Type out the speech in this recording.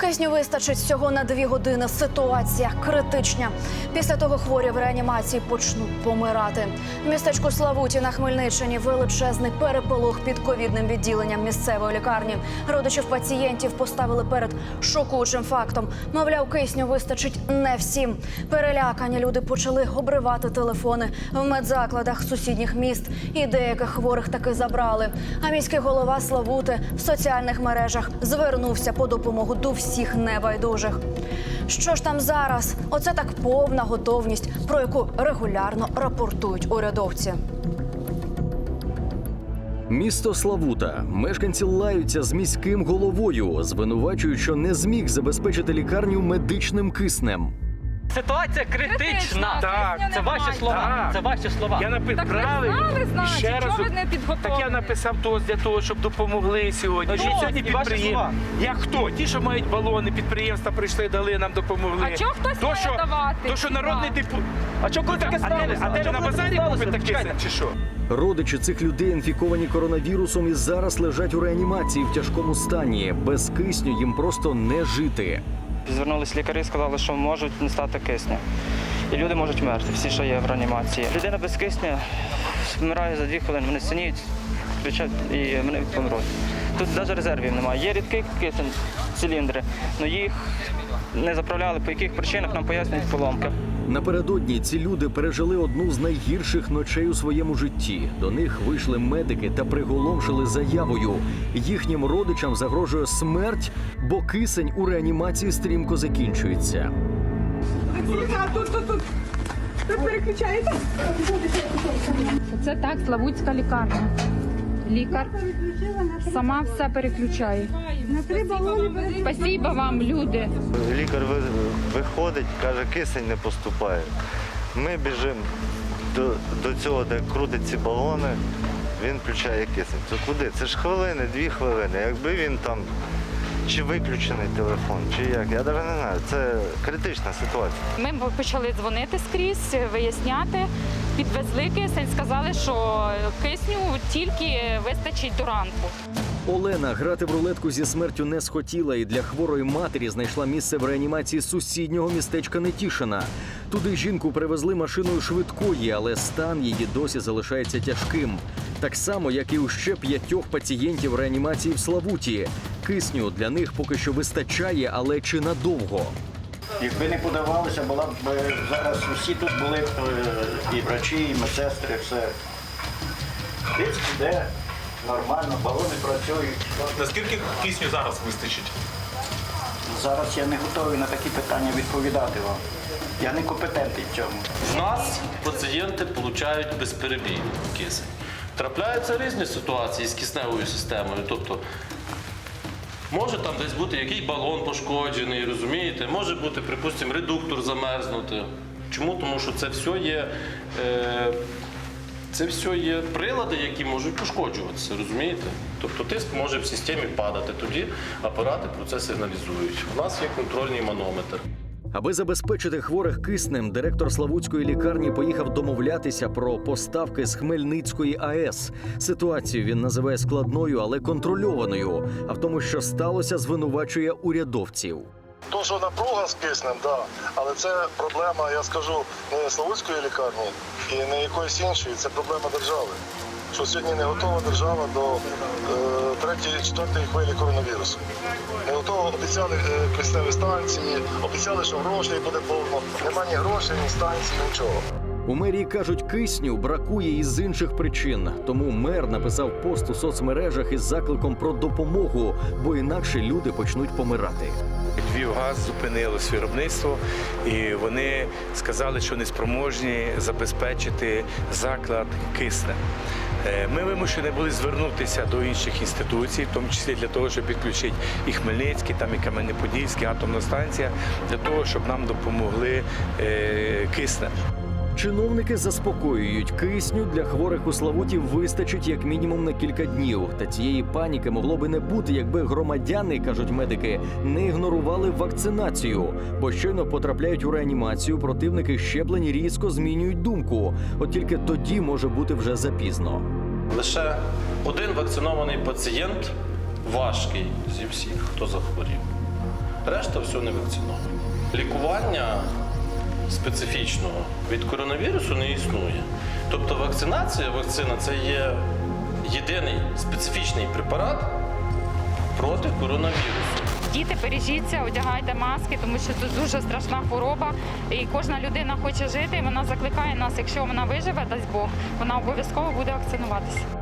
Кисню вистачить всього на дві години. Ситуація критична. Після того хворі в реанімації почнуть помирати. В містечку Славуті на Хмельниччині величезний переполох під ковідним відділенням місцевої лікарні. Родичів пацієнтів поставили перед шокуючим фактом. Мовляв, кисню вистачить не всім. Перелякані люди почали обривати телефони в медзакладах сусідніх міст. І деяких хворих таки забрали. А міський голова Славути в соціальних мережах звернувся по допомогу до всіх небайдужих. Що ж там зараз? Оце так повна готовність, про яку регулярно рапортують урядовці. Місто Славута. Мешканці лаються з міським головою, звинувачують, що не зміг забезпечити лікарню медичним киснем. Ситуація критична. Так, це ваші слова. Так. Це ваші слова. Я написав Так ви правильно. знали, значить, Ще чого раз. ви не підготовлені? Так я написав то для того, щоб допомогли сьогодні. Ну, Що і сьогодні ваші слова. підприємства. Як хто? Ті, що мають балони, підприємства прийшли, дали нам допомогли. А чого хтось то, має що, давати? То, що народний депутат. А чого коли таке А де, сталося? а де чого на коли таке базарі сталося? купить Чекайте. чи що? Родичі цих людей інфіковані коронавірусом і зараз лежать у реанімації в тяжкому стані. Без кисню їм просто не жити. Звернулись лікарі, сказали, що можуть не стати кисню. І люди можуть мерти, всі, що є в реанімації. Людина без кисню вмирає за дві хвилини, вони синіють, кричать і вони помруть. Тут навіть резервів немає. Є рідкий кисень, циліндри, але їх не заправляли, по яких причинах нам пояснюють поломки. Напередодні ці люди пережили одну з найгірших ночей у своєму житті. До них вийшли медики та приголомшили заявою. Їхнім родичам загрожує смерть, бо кисень у реанімації стрімко закінчується. Тут, тут, тут. Тут переключається. Це так, Славутська лікарня. Лікар сама все переключає. На три балони Спасибо вам, люди. Лікар виходить, каже, кисень не поступає. Ми біжимо до, до цього, де крутить ці балони, він включає кисень. Це куди? Це ж хвилини, дві хвилини. Якби він там чи виключений телефон, чи як, я навіть не знаю. Це критична ситуація. Ми почали дзвонити скрізь, виясняти. Підвезли кисень, сказали, що кисню тільки вистачить до ранку. Олена грати в рулетку зі смертю не схотіла і для хворої матері знайшла місце в реанімації сусіднього містечка Нетішина. Туди жінку привезли машиною швидкої, але стан її досі залишається тяжким. Так само, як і у ще п'ятьох пацієнтів реанімації в Славуті. Кисню для них поки що вистачає, але чи надовго? Якби не подавалося, була б е, зараз усі тут були б е, і врачі, і медсестри, все. Тиск іде нормально, балони працюють. Наскільки кисню зараз вистачить? Зараз я не готовий на такі питання відповідати вам. Я не компетентний в цьому. В нас пацієнти отримують безперебійний кисень. Трапляються різні ситуації з кисневою системою. Тобто може там десь бути який балон пошкоджений, розумієте? Може бути, припустимо, редуктор замерзнути. Чому? Тому що це все є. Е, це все є прилади, які можуть пошкоджуватися, розумієте? Тобто тиск може в системі падати, тоді апарати про це сигналізують. У нас є контрольний манометр. Аби забезпечити хворих киснем, директор Славутської лікарні поїхав домовлятися про поставки з Хмельницької АЕС. Ситуацію він називає складною, але контрольованою. А в тому, що сталося, звинувачує урядовців. То, що напруга з киснем, да, але це проблема, я скажу, не Славутської лікарні і не якоїсь іншої, це проблема держави. Що сьогодні не готова держава до е, третьої, четвертої хвилі коронавірусу. Не готова, обіцяли е, кисневі станції, обіцяли, що грошей буде повно. Нема ні грошей, ні станцій, нічого. У мерії кажуть, кисню бракує із інших причин. Тому мер написав пост у соцмережах із закликом про допомогу, бо інакше люди почнуть помирати. Львівгаз зупинилось виробництво, і вони сказали, що не спроможні забезпечити заклад киснем. Е, Ми вимушені були звернутися до інших інституцій, в тому числі для того, щоб підключити і Хмельницький, там і Кам'янець-Подільський, атомна станція, для того, щоб нам допомогли е, киснем. Чиновники заспокоюють кисню для хворих у Славуті вистачить як мінімум на кілька днів. Та цієї паніки могло би не бути, якби громадяни, кажуть медики, не ігнорували вакцинацію. Бо щойно потрапляють у реанімацію, противники щеплень різко змінюють думку. От тільки тоді може бути вже запізно. Лише один вакцинований пацієнт важкий зі всіх, хто захворів. решта все не вакциновано. Лікування специфічного від коронавірусу не існує. Тобто вакцинація, вакцина це є єдиний специфічний препарат проти коронавірусу. Діти, бережіться, одягайте маски, тому що це дуже страшна хвороба. І кожна людина хоче жити. І вона закликає нас, якщо вона виживе, дасть Бог, вона обов'язково буде вакцинуватися.